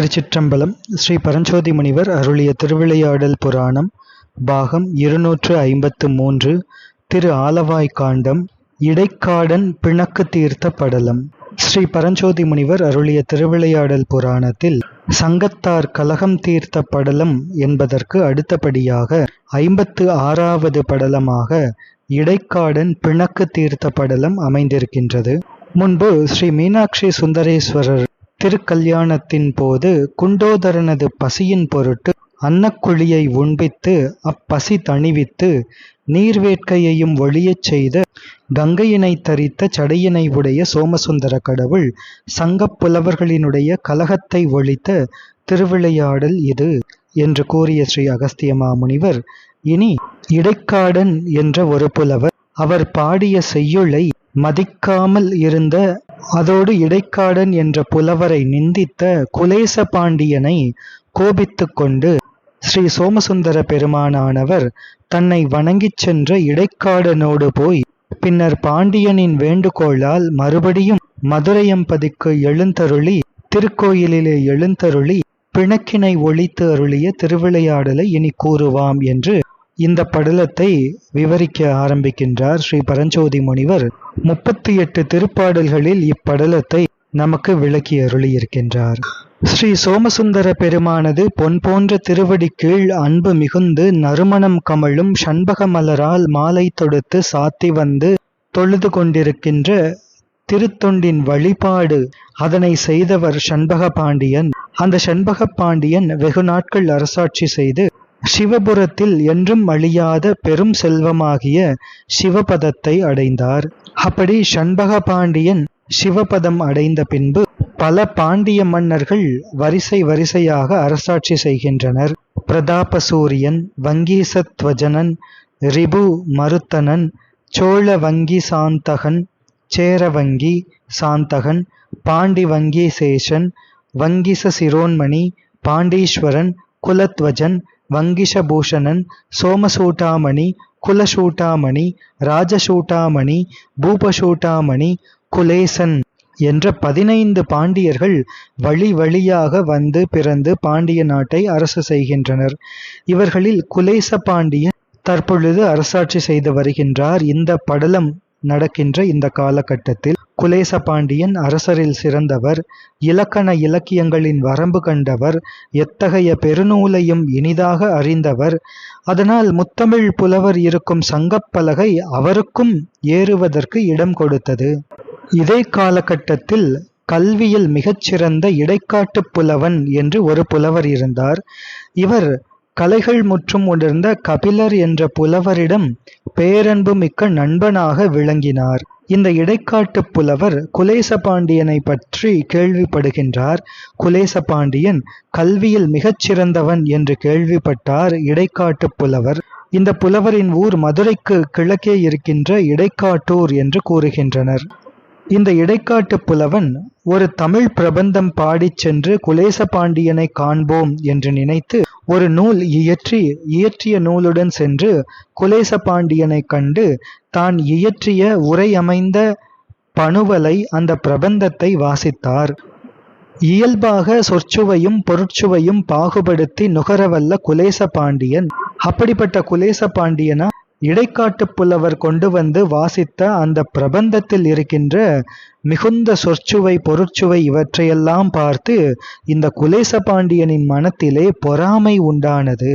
திருச்சிற்றம்பலம் ஸ்ரீ பரஞ்சோதி முனிவர் அருளிய திருவிளையாடல் புராணம் பாகம் இருநூற்று ஐம்பத்து மூன்று திரு ஆலவாய் காண்டம் இடைக்காடன் பிணக்கு தீர்த்த படலம். ஸ்ரீ பரஞ்சோதி முனிவர் அருளிய திருவிளையாடல் புராணத்தில் சங்கத்தார் கலகம் தீர்த்த படலம் என்பதற்கு அடுத்தபடியாக ஐம்பத்து ஆறாவது படலமாக இடைக்காடன் பிணக்கு தீர்த்த படலம் அமைந்திருக்கின்றது. முன்பு ஸ்ரீ மீனாட்சி சுந்தரேஸ்வரர் திருக்கல்யாணத்தின் போது குண்டோதரனது பசியின் பொருட்டு அன்னக்குழியை உண்பித்து அப்பசி தணிவித்து நீர்வேட்கையையும் ஒழியச் செய்த கங்கையினை தரித்த சடையினை உடைய சோமசுந்தர கடவுள் சங்கப் புலவர்களினுடைய கலகத்தை ஒழித்த திருவிளையாடல் இது என்று கூறிய ஸ்ரீ அகஸ்திய மாமுனிவர் இனி இடைக்காடன் என்ற ஒரு புலவர் அவர் பாடிய செய்யுளை மதிக்காமல் இருந்த அதோடு இடைக்காடன் என்ற புலவரை நிந்தித்த குலேச பாண்டியனை கோபித்துக் கொண்டு ஸ்ரீ சோமசுந்தர பெருமானானவர் தன்னை வணங்கிச் சென்ற இடைக்காடனோடு போய் பின்னர் பாண்டியனின் வேண்டுகோளால் மறுபடியும் மதுரையம்பதிக்கு எழுந்தருளி திருக்கோயிலிலே எழுந்தருளி பிணக்கினை ஒழித்து அருளிய திருவிளையாடலை இனி கூறுவாம் என்று இந்த படலத்தை விவரிக்க ஆரம்பிக்கின்றார் ஸ்ரீ பரஞ்சோதி முனிவர். முப்பத்தி எட்டு திருப்பாடல்களில் இப்படலத்தை நமக்கு விளக்கி அருளியிருக்கின்றார். ஸ்ரீ சோமசுந்தர பெருமானது பொன் போன்ற திருவடி கீழ் அன்பு மிகுந்து நறுமணம் கமழும் சண்பக மலரால் மாலை தொடுத்து சாத்தி வந்து தொழுது கொண்டிருக்கின்ற திருத்தொண்டின் வழிபாடு அதனை செய்தவர் சண்பக பாண்டியன். அந்த சண்பக பாண்டியன் வெகு நாட்கள் அரசாட்சி செய்து சிவபுரத்தில் என்றும் அழியாத பெரும் செல்வமாகிய சிவபதத்தை அடைந்தார். அப்படி சண்பக பாண்டியன் சிவபதம் அடைந்த பின்பு பல பாண்டிய மன்னர்கள் வரிசை வரிசையாக அரசாட்சி செய்கின்றனர். பிரதாப சூரியன் வங்கீசத்வஜனன் ரிபு மருத்தனன் சோழ வங்கி சாந்தகன் சேரவங்கி சாந்தகன் பாண்டி வங்கி சேஷன் வங்கிச சிரோன்மணி பாண்டீஸ்வரன் குலத்வஜன் வங்கிஷபூஷணன் சோமசூட்டாமணி குலசூட்டாமணி ராஜசூட்டாமணி பூபசூட்டாமணி குலேசன் என்ற பதினைந்து பாண்டியர்கள் வழி வழியாக வந்து பிறந்து பாண்டிய நாட்டை அரசு செய்கின்றனர். இவர்களில் குலேச பாண்டியன் தற்பொழுது அரசாட்சி செய்து வருகின்றார். இந்த படலம் நடக்கின்ற இந்த காலகட்டத்தில் குலேச பாண்டியன் அரசரில் சிறந்தவர் இலக்கண இலக்கியங்களின் வரம்பு கண்டவர் எத்தகைய பெருநூலையும் இனிதாக அறிந்தவர் அதனால் முத்தமிழ் புலவர் இருக்கும் சங்கப்பலகை அவருக்கும் ஏறுவதற்கு இடம் கொடுத்தது. இதே காலகட்டத்தில் கல்வியில் மிகச்சிறந்த இடைக்காட்டு புலவன் என்று ஒரு புலவர் இருந்தார். இவர் கலைகள் முற்றும் உணர்ந்த கபிலர் என்ற புலவரிடம் பேரன்பு மிக்க நண்பனாக விளங்கினார். இந்த இடைக்காட்டு புலவர் குலேச பாண்டியனை பற்றி கேள்விப்படுகின்றார். குலேச பாண்டியன் கல்வியில் மிகச்சிறந்தவன் என்று கேள்விப்பட்டார் இடைக்காட்டு புலவர். இந்த புலவரின் ஊர் மதுரைக்கு கிழக்கே இருக்கின்ற இடைக்காட்டூர் என்று கூறுகின்றனர். இந்த இடைக்காட்டு புலவன் ஒரு தமிழ் பிரபந்தம் பாடிச் சென்று குலேச பாண்டியனை காண்போம் என்று நினைத்து ஒரு நூல் இயற்றி இயற்றிய நூலுடன் சென்று குலேச பாண்டியனை கண்டு தான் இயற்றிய உரையமைந்த பணுவலை அந்த பிரபந்தத்தை வாசித்தார். இயல்பாக சொற்சுவையும் பொருட்சுவையும் பாகுபடுத்தி நுகரவல்ல குலேச பாண்டியன். அப்படிப்பட்ட குலேச பாண்டியனா? இடைக்காட்டு புலவர் கொண்டு வந்து வாசித்த அந்த பிரபந்தத்தில் இருக்கின்ற மிகுந்த சொற்சுவை பொருட்சுவை இவற்றையெல்லாம் பார்த்து இந்த குலேச பாண்டியனின் மனத்திலே பொறாமை உண்டானது.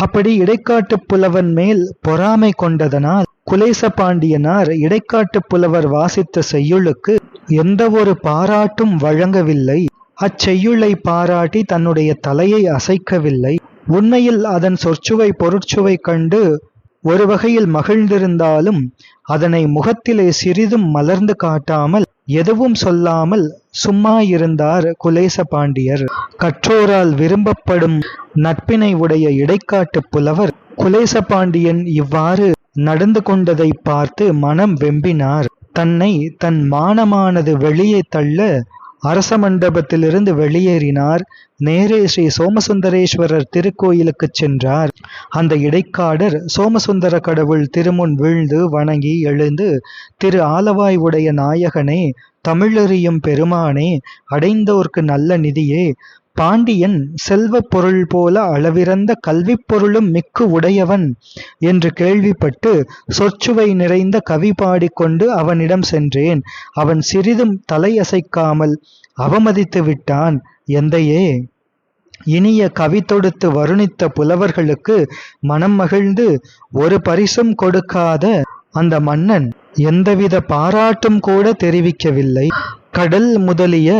அப்படி இடைக்காட்டு புலவன் மேல் பொறாமை கொண்டதனால் குலேச பாண்டியனார் இடைக்காட்டு புலவர் வாசித்த செய்யுளுக்கு எந்த ஒரு பாராட்டும் வழங்கவில்லை. அச்செய்யுளை பாராட்டி தன்னுடைய தலையை அசைக்கவில்லை. உண்மையில் அதன் சொற்சுவை பொருட்சுவை கண்டு ஒரு வகையில் மகிழ்ந்திருந்தாலும் அதனை முகத்திலே சிறிதும் மலர்ந்து காட்டாமல் எதுவும் சொல்லாமல் சும்மா இருந்தார் குலேச பாண்டியர். கற்றோரால் விரும்பப்படும் நட்பினை உடைய இடைக்காட்டு புலவர் குலேச பாண்டியன் இவ்வாறு நடந்து கொண்டதை பார்த்து மனம் வெம்பினார். தன்னை தன் மானமானது வெளியே தள்ள அரச மண்டபத்திலிருந்து வெளியேறினார். நேரே ஸ்ரீ சோமசுந்தரேஸ்வரர் திருக்கோயிலுக்கு சென்றார். அந்த இடைக்காடர் சோமசுந்தர கடவுள் திருமுன் வீழ்ந்து வணங்கி எழுந்து திரு ஆலவாய் உடைய நாயகனே தமிழறியும் பெருமானே அடைந்தோர்க்கு நல்ல நிதியே பாண்டியன் செல்வப் பொருள் போல அளவிறந்த கல்விப் பொருளும் மிக்கு உடையவன் என்று கேள்விப்பட்டு சொற்சுவை நிறைந்த கவி பாடிக்கொண்டு அவனிடம் சென்றேன். அவன் சிறிதும் தலையசைக்காமல் அவமதித்து விட்டான். எந்தையே? இனிய கவி தொடுத்து வருணித்த புலவர்களுக்கு மனம் மகிழ்ந்து ஒரு பரிசும் கொடுக்காத அந்த மன்னன் எந்தவித பாராட்டும் கூட தெரிவிக்கவில்லை. கடல் முதலிய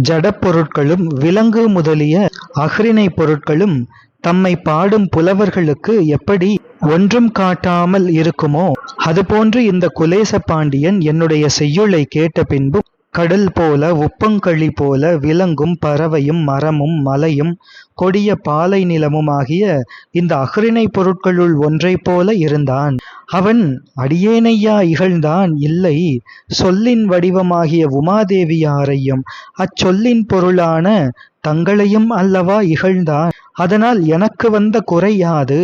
ஜடப் பொருட்களும் விலங்கு முதலிய அஃறிணை பொருட்களும் தம்மை பாடும் புலவர்களுக்கு எப்படி ஒன்றும் காட்டாமல் இருக்குமோ அதுபோன்று இந்த குலேச பாண்டியன் என்னுடைய செய்யுளை கேட்ட பின்பு கடல் போல உப்பங்களி போல விலங்கும் பறவையும் மரமும் மலையும் கொடிய பாலை நிலமும் ஆகிய இந்த அஃறிணை பொருட்களுள் ஒன்றைப் போல இருந்தான். அவன் அடியேனையா இகழ்ந்தான் இல்லை சொல்லின் வடிவமாகிய உமாதேவியாரையும் அச்சொல்லின் பொருளான தங்களையும் அல்லவா இகழ்ந்தான். அதனால் எனக்கு வந்த குறையாது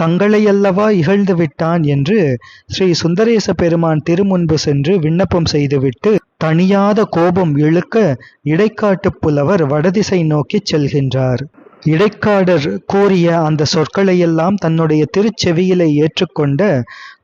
தங்களையல்லவா இகழ்ந்து விட்டான் என்று ஸ்ரீ சுந்தரேச பெருமான் திருமுன்பு சென்று விண்ணப்பம் செய்துவிட்டு தணியாத கோபம் இழுக்க இடைக்காட்டுப் புலவர் வடதிசை நோக்கிச் செல்கின்றார். இடைக்காடர் கூறிய அந்த சொற்களையெல்லாம் தன்னுடைய திருச்செவியிலே ஏற்றுக்கொண்ட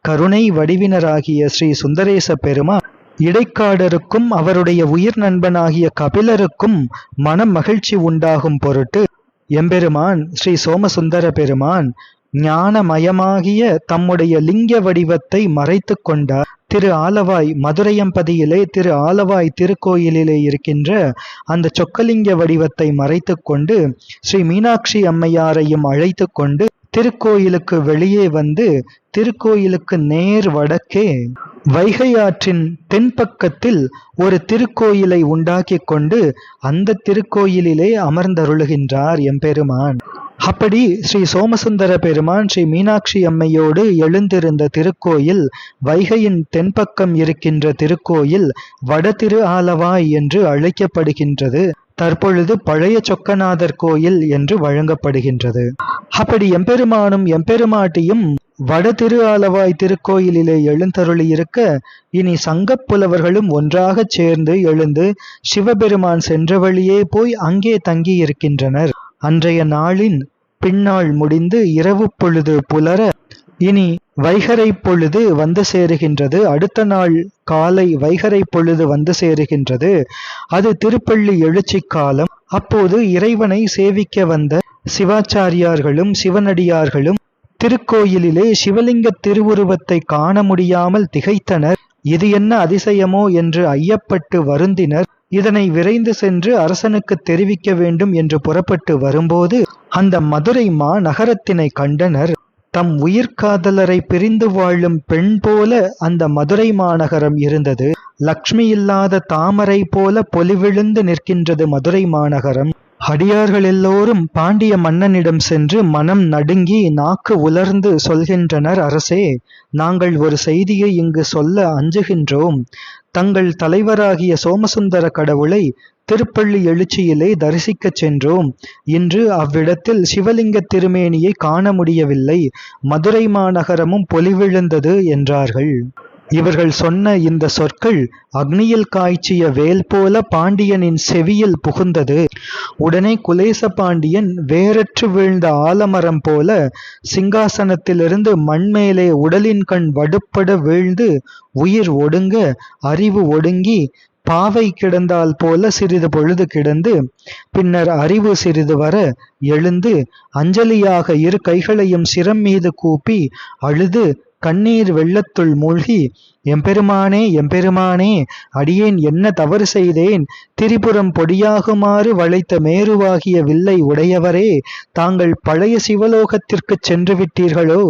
கருணை வடிவினராகிய ஸ்ரீ சுந்தரேச பெருமான் இடைக்காடருக்கும் அவருடைய உயிர் நண்பனாகிய கபிலருக்கும் மனம் மகிழ்ச்சி உண்டாகும் பொருட்டு எம்பெருமான் ஸ்ரீ சோமசுந்தர பெருமான் ஞானமயமாகிய தம்முடைய லிங்க வடிவத்தை மறைத்து கொண்டார். திரு ஆலவாய் மதுரையம்பதியிலே திரு ஆலவாய் திருக்கோயிலிலே இருக்கின்ற அந்த சொக்கலிங்க வடிவத்தை மறைத்து கொண்டு ஸ்ரீ மீனாட்சி அம்மையாரையும் அழைத்து கொண்டு திருக்கோயிலுக்கு வெளியே வந்து திருக்கோயிலுக்கு நேர் வடக்கே வைகை ஆற்றின் தென்பக்கத்தில் ஒரு திருக்கோயிலை உண்டாக்கி கொண்டு அந்த திருக்கோயிலிலே அமர்ந்தருளுகின்றார் எம்பெருமான். அப்படி ஸ்ரீ சோமசுந்தர பெருமான் ஸ்ரீ மீனாட்சி அம்மையோடு எழுந்திருந்த திருக்கோயில் வைகையின் தென்பக்கம் இருக்கின்ற திருக்கோயில் வட திரு ஆலவாய் என்று அழைக்கப்படுகின்றது. தற்பொழுது பழைய சொக்கநாதர் கோயில் என்று வழங்கப்படுகின்றது. அப்படி எம்பெருமானும் எம்பெருமாட்டியும் வட திரு ஆலவாய் திருக்கோயிலிலே எழுந்தருளி இருக்க இனி சங்கப் புலவர்களும் ஒன்றாகச் சேர்ந்து எழுந்து சிவபெருமான் சென்ற வழியே போய் அங்கே தங்கி இருக்கின்றனர் அன்றைய நாளின் பின்னாள் முடிந்து இரவு பொழுது புலர இனி வைகரை பொழுது வந்து சேருகின்றது. அடுத்த நாள் காலை வைகரை பொழுது வந்து சேருகின்றது. அது திருப்பள்ளி எழுச்சி காலம். அப்போது இறைவனை சேவிக்க வந்த சிவாச்சாரியார்களும் சிவனடியார்களும் திருக்கோயிலிலே சிவலிங்க திருவுருவத்தை காண முடியாமல் திகைத்தனர். இது என்ன அதிசயமோ என்று ஐயப்பட்டு வருந்தினர். இதனை விரைந்து சென்று அரசனுக்கு தெரிவிக்க வேண்டும் என்று புறப்பட்டு வரும்போது அந்த மதுரை மா நகரத்தினை கண்டனர். தம் உயிர்காதலரை பிரிந்து வாழும் பெண் போல அந்த மதுரை மாநகரம் இருந்தது. லக்ஷ்மி இல்லாத தாமரை போல பொலிவிழுந்து நிற்கின்றது மதுரை மாநகரம். அடியார்கள் எல்லோரும் பாண்டிய மன்னனிடம் சென்று மனம் நடுங்கி நாக்கு உலர்ந்து சொல்கின்றனர் அரசே நாங்கள் ஒரு செய்தியை இங்கு சொல்ல அஞ்சுகின்றோம். தங்கள் தலைவராகிய சோமசுந்தர கடவுளை திருப்பள்ளி எழுச்சியிலே தரிசிக்கச் சென்றோம். இன்று அவ்விடத்தில் சிவலிங்க திருமேனியை காண முடியவில்லை. மதுரை மாநகரமும் பொலிவிழுந்தது என்றார்கள். இவர்கள் சொன்ன இந்த சொற்கள் அக்னியில் காய்ச்சிய வேல் போல பாண்டியனின் செவியில் புகுந்தது. உடனே குலேச பாண்டியன் வேரற்று வீழ்ந்த ஆலமரம் போல சிங்காசனத்திலிருந்து மண்மேலே உடலின் கண் வடுப்பட வீழ்ந்து உயிர் ஒடுங்க அறிவு ஒடுங்கி பாவை கிடந்தால் போல சிறிது பொழுது கிடந்து பின்னர் அறிவு சிறிது வர எழுந்து அஞ்சலியாக இரு கைகளையும் சிரம் மீது கூப்பி அழுது கண்ணீர் வெள்ளத்துள் மூழ்கி எம்பெருமானே எம்பெருமானே அடியேன் என்ன தவறு செய்தேன்? திரிபுரம் பொடியாகுமாறு வளைத்த மேருவாகிய வில்லை உடையவரே தாங்கள் பழைய சிவலோகத்திற்கு சென்று விட்டீர்களோ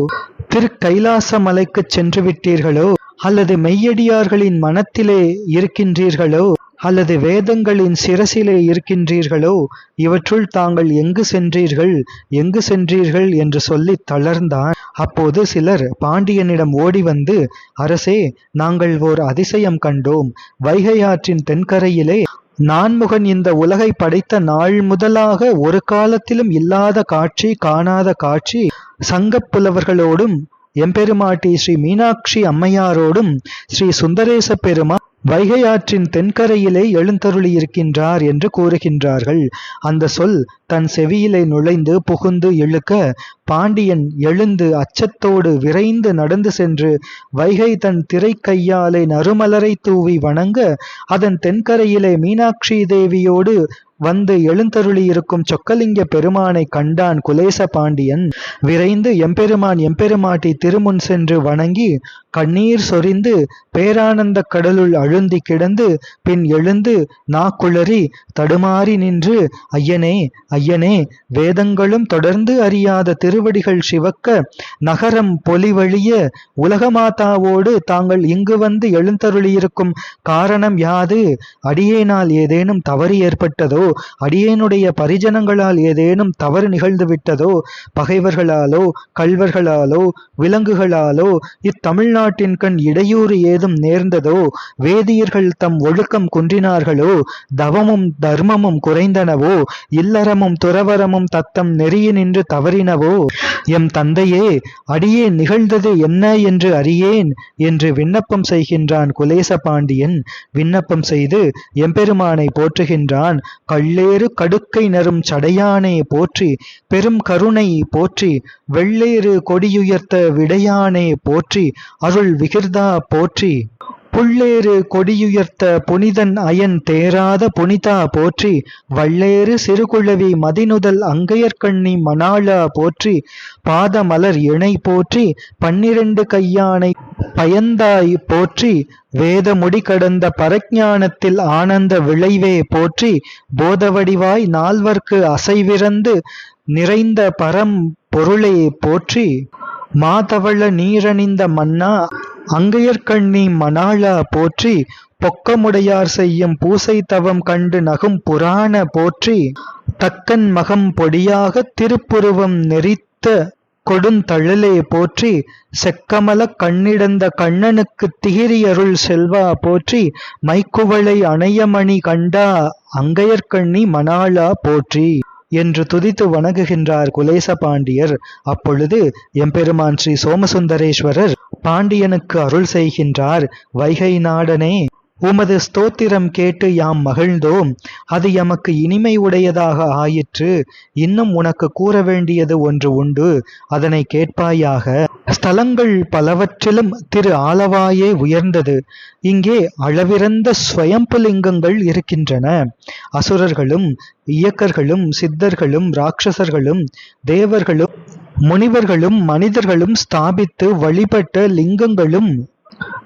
திருக்கைலாச மலைக்கு சென்று விட்டீர்களோ அல்லது மெய்யடியார்களின் மனத்திலே இருக்கின்றீர்களோ? அல்லது வேதங்களின் சிரசிலே இருக்கின்றீர்களோ இவற்றுள் தாங்கள் எங்கு சென்றீர்கள் எங்கு சென்றீர்கள் என்று சொல்லி தளர்ந்தான். அப்போது சிலர் பாண்டியனிடம் ஓடி வந்து அரசே நாங்கள் ஓர் அதிசயம் கண்டோம். வைகை ஆற்றின் தென்கரையிலே நான்முகன் இந்த உலகை படைத்த நாள் முதலாக ஒரு காலத்திலும் இல்லாத காட்சி காணாத காட்சி. சங்கப் புலவர்களோடும் எம்பெருமாட்டி ஸ்ரீ மீனாட்சி அம்மையாரோடும் ஸ்ரீ சுந்தரேச பெருமா வைகை ஆற்றின் தென்கரையிலே எழுந்தருளியிருக்கின்றார் என்று கூறுகின்றார்கள். அந்த சொல் தன் செவியிலே நுழைந்து புகுந்து இழுக்க பாண்டியன் எழுந்து அச்சத்தோடு விரைந்து நடந்து சென்று வைகை தன் திரை கையாலே நறுமலரை தூவி வணங்க அதன் தென்கரையிலே மீனாட்சி தேவியோடு வந்து எழுந்தருளியிருக்கும் சொக்கலிங்க பெருமானை கண்டான் குலேச பாண்டியன். விரைந்து எம்பெருமான் எம்பெருமாட்டி திருமுன் சென்று வணங்கி கண்ணீர் சொரிந்து பேரானந்த கடலுள் அழுந்தி கிடந்து பின் எழுந்து நாக்குளறி தடுமாறி நின்று ஐயனே ஐயனே வேதங்களும் தொடர்ந்து அறியாத திருவடிகள் சிவக்க நகரம் பொலிவழிய உலகமாதாவோடு தாங்கள் இங்கு வந்து எழுந்தருளியிருக்கும் காரணம் யாது? அடியேனால் ஏதேனும் தவறு ஏற்பட்டதோ? அடியேனுடைய பரிஜனங்களால் ஏதேனும் தவறு நிகழ்ந்து விட்டதோ? பகைவர்களாலோ கள்வர்களாலோ விலங்குகளாலோ இத்தமிழ்நாடு கண் இடையூறு ஏதும் நேர்ந்ததோ? வேதியர்கள் தம் ஒழுக்கம் குன்றினார்களோ? தவமும் தர்மமும் குறைந்தனவோ? இல்லறமும் துறவரமும் தத்தம் நெறிய நின்று தவறினவோ? எம் தந்தையே அடியே நிகழ்ந்தது என்ன என்று அறியேன் என்று விண்ணப்பம் செய்கின்றான் குலேச பாண்டியன். விண்ணப்பம் செய்து எம்பெருமானை போற்றுகின்றான். கள்ளேறு கடுக்கை நரும் சடையானே போற்றி பெரும் கருணை போற்றி வெள்ளேறு கொடியுயர்த்த விடையானே போற்றி அருள் விகிர்தா போற்றி. புள்ளேறு கொடியுயர்த்த புனிதன் அயன் தேராத புனிதா போற்றி. வள்ளேறு சிறுகுழவி மதினுதல் அங்கையர்கண்ணி மணாளா போற்றி. பாதமலர் இணை போற்றி. பன்னிரண்டு கையானை பயந்தாய் போற்றி. வேத முடி கடந்த பரஜானத்தில் ஆனந்த விளைவே போற்றி. போதவடிவாய் நால்வர்க்கு அசைவிறந்து நிறைந்த பரம் பொருளே போற்றி. மாதவள நீரணிந்த மன்னா அங்கையர்கண்ணி மணாளா போற்றி பொக்கமுடையார் செய்யும் பூசை தவம் கண்டு நகும் புராண போற்றி தக்கன் மகம் பொடியாக திருப்புருவம் நெறித்த கொடுந்தழலே போற்றி செக்கமல கண்ணிடந்த கண்ணனுக்கு திகிரியருள் செல்வா போற்றி மைக்குவளை அணையமணி கண்டா அங்கையர்கண்ணி மணாளா போற்றி. என்று துதித்து வணங்குகின்றார் குலேச பாண்டியர். அப்பொழுது எம்பெருமான் ஸ்ரீ சோமசுந்தரேஸ்வரர் பாண்டியனுக்கு அருள் செய்கின்றார். வைகை நாடனே. உமது ஸ்தோத்திரம் கேட்டு யாம் மகிழ்ந்தோம். அது எமக்கு இனிமை உடையதாக ஆயிற்று. இன்னும் உனக்கு கூற வேண்டியது ஒன்று உண்டு. அதனை கேட்பாயாக. ஸ்தலங்கள் பலவற்றிலும் திரு ஆலவாயே உயர்ந்தது. இங்கே அளவிறந்த ஸ்வயம்புலிங்கங்கள் இருக்கின்றன. அசுரர்களும் இயக்கர்களும் சித்தர்களும் ராட்சசர்களும் தேவர்களும் முனிவர்களும் மனிதர்களும் ஸ்தாபித்து வழிபட்ட லிங்கங்களும்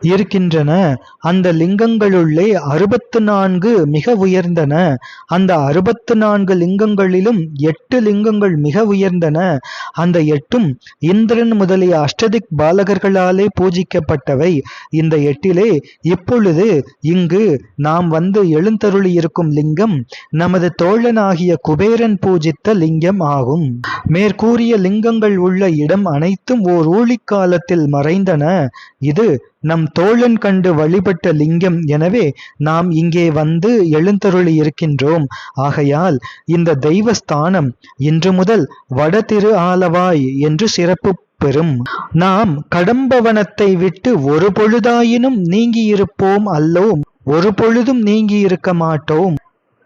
இருக்கின்றன. அந்த லிங்கங்களுள்ளே அறுபத்து நான்கு மிக உயர்ந்தன. அந்த அறுபத்து நான்கு லிங்கங்களிலும் எட்டு லிங்கங்கள் மிக உயர்ந்தன. அந்த எட்டும் இந்திரன் முதலிய அஷ்டதிக் பாலகர்களாலே பூஜிக்கப்பட்டவை. இந்த எட்டிலே இப்பொழுது இங்கு நாம் வந்து எழுந்தருளி இருக்கும் லிங்கம் நமது தோழனாகிய குபேரன் பூஜித்த லிங்கம் ஆகும். மேற்கூறிய லிங்கங்கள் உள்ள இடம் அனைத்தும் ஓர் ஊழிக்காலத்தில் மறைந்தன. இது நம் தோழன் கண்டு வழிபட்ட லிங்கம் எனவே நாம் இங்கே வந்து எழுந்தருளி இருக்கின்றோம். ஆகையால் இந்த தெய்வஸ்தானம் இன்று முதல் வட திரு ஆலவாய் என்று சிறப்பு பெறும். நாம் கடம்பவனத்தை விட்டு ஒரு பொழுதாயினும் நீங்கியிருப்போம் அல்லோம் ஒரு பொழுதும் நீங்கியிருக்க மாட்டோம்.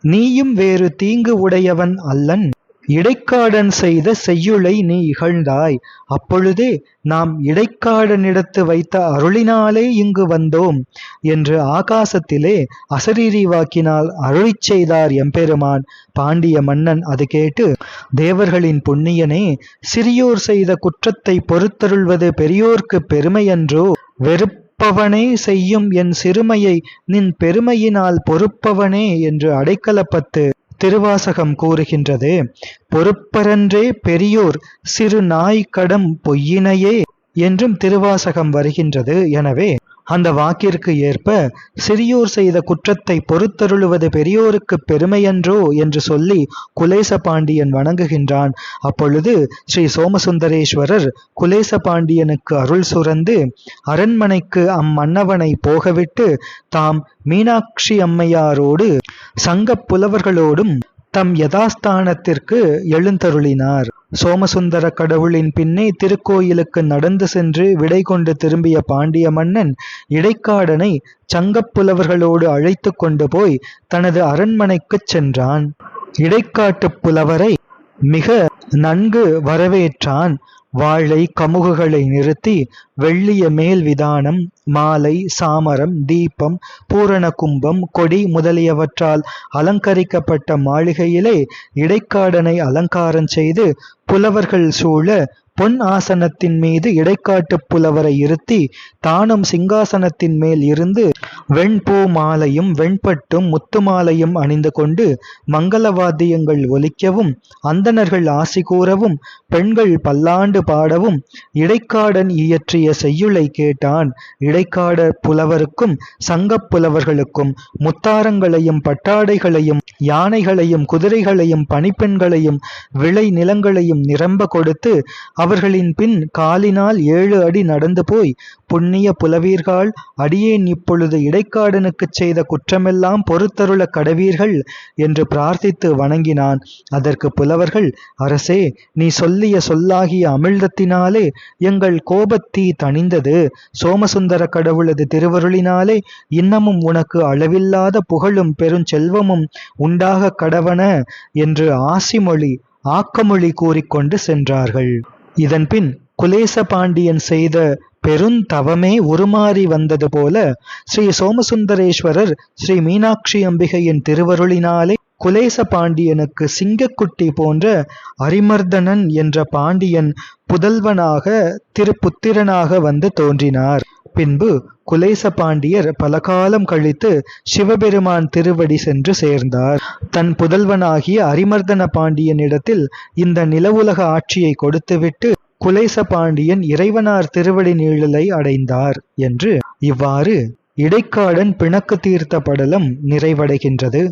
நீயும் வேறு தீங்கு உடையவன் அல்லன். இடைக்காடன் செய்த செய்யுளை நீ இகழ்ந்தாய். அப்பொழுதே நாம் இடைக்காடனிடத்து வைத்த அருளினாலே இங்கு வந்தோம் என்று ஆகாசத்திலே அசரீரி வாக்கினால் அருளிச் செய்தார் எம்பெருமான். பாண்டிய மன்னன் அது கேட்டு தேவர்களின் புண்ணியனே சிறியோர் செய்த குற்றத்தை பொறுத்தருள்வது பெரியோர்க்கு பெருமையன்றோ? வெறுப்பவனே செய்யும் என் சிறுமையை நின் பெருமையினால் பொறுப்பவனே என்று அடைக்கலப்பத்து திருவாசகம் கூறுகின்றது பொறுப்பரன்றே பெரியோர் சிறு நாய் கடம் பொய்யினையே என்றும் திருவாசகம் வருகின்றது. எனவே அந்த வாக்கிற்கு ஏற்ப சிறியோர் செய்த குற்றத்தை பொறுத்தருளுவது பெரியோருக்கு பெருமையன்றோ என்று சொல்லி குலேச பாண்டியன் வணங்குகின்றான். அப்பொழுது ஸ்ரீ சோமசுந்தரேஸ்வரர் குலேச பாண்டியனுக்கு அருள் சுரந்து அரண்மனைக்கு அம்மன்னவனை போகவிட்டு தாம் மீனாட்சி அம்மையாரோடு சங்கப் புலவர்களோடும் தம் யதாஸ்தானத்திற்கு எழுந்தருளினார். சோமசுந்தர கடவுளின் பின்னே திருக்கோயிலுக்கு நடந்து சென்று விடை கொண்டு திரும்பிய பாண்டிய மன்னன் இடைக்காடனை சங்கப் புலவர்களோடு அழைத்து கொண்டு போய் தனது அரண்மனைக்குச் சென்றான். இடைக்காட்டுப் புலவரை மிக நன்கு வரவேற்றான். வாழை கமுகுகளை நிறுத்தி வெள்ளிய மேல் விதானம் மாலை சாமரம் தீபம் பூரண கும்பம் கொடி முதலியவற்றால் அலங்கரிக்கப்பட்ட மாளிகையிலே இடைக்காடனை அலங்காரம் செய்து புலவர்கள் சூழ பொன் ஆசனத்தின் மீது இடைக்காட்டுப் புலவரை இருத்தி தானும் சிங்காசனத்தின் மேல் இருந்து வெண்பூ மாலையும் வெண்பட்டும் முத்து மாலையும் அணிந்து கொண்டு மங்கள வாத்தியங்கள் ஒலிக்கவும் அந்தணர்கள் ஆசி கூறவும் பெண்கள் பல்லாண்டு பாடவும் இடைக்காடன் இயற்றிய செய்யுளை கேட்டான். இடைக்காட புலவருக்கும் சங்கப் புலவர்களுக்கும் முத்தாரங்களையும் பட்டாடைகளையும் யானைகளையும் குதிரைகளையும் பனிப்பெண்களையும் விளை நிலங்களையும் நிரம்ப கொடுத்து அவர்களின் பின் காலினால் ஏழு அடி நடந்து போய் புண்ணிய புலவீர்கள் அடியேன் இப்பொழுது இடைக்காடனுக்குச் செய்த குற்றமெல்லாம் பொறுத்தருள கடவீர்கள் என்று பிரார்த்தித்து வணங்கினான். அதற்கு புலவர்கள் அரசே நீ சொல்லிய சொல்லாகிய அமிழ்தத்தினாலே எங்கள் கோபத்தீ தணிந்தது. சோமசுந்தர கடவுளது திருவருளினாலே இன்னமும் உனக்கு அளவில்லாத புகழும் பெருஞ்செல்வமும் உண்டாக கடவன என்று ஆசிமொழி ஆக்கமொழி கூறிக்கொண்டு சென்றார்கள். இதன்பின் குலேச பாண்டியன் செய்த பெருந்தவமே உருமாறி வந்தது போல ஸ்ரீ சோமசுந்தரேஸ்வரர் ஸ்ரீ மீனாட்சி அம்பிகையின் திருவருளினாலே குலேச பாண்டியனுக்கு சிங்கக்குட்டி போன்ற அரிமர்தனன் என்ற பாண்டியன் புதல்வனாக திருப்புத்திரனாக வந்து தோன்றினார். பின்பு குலேச பாண்டியர் பல காலம் கழித்து சிவபெருமான் திருவடி சென்று சேர்ந்தார். தன் புதல்வனாகிய அரிமர்தன பாண்டியனிடத்தில் இந்த நிலவுலக ஆட்சியை கொடுத்துவிட்டு குலேச பாண்டியன் இறைவனார் திருவடி நீழலை அடைந்தார் என்று இவ்வாறு இடைக்காடன் பிணக்கு தீர்த்த படலம் நிறைவடைகின்றது.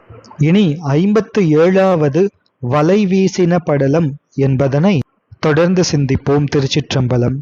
இனி ஐம்பத்து ஏழாவது வலை வீசின படலம் என்பதனை தொடர்ந்து சிந்திப்போம் திருச்சிற்றம்பலம்.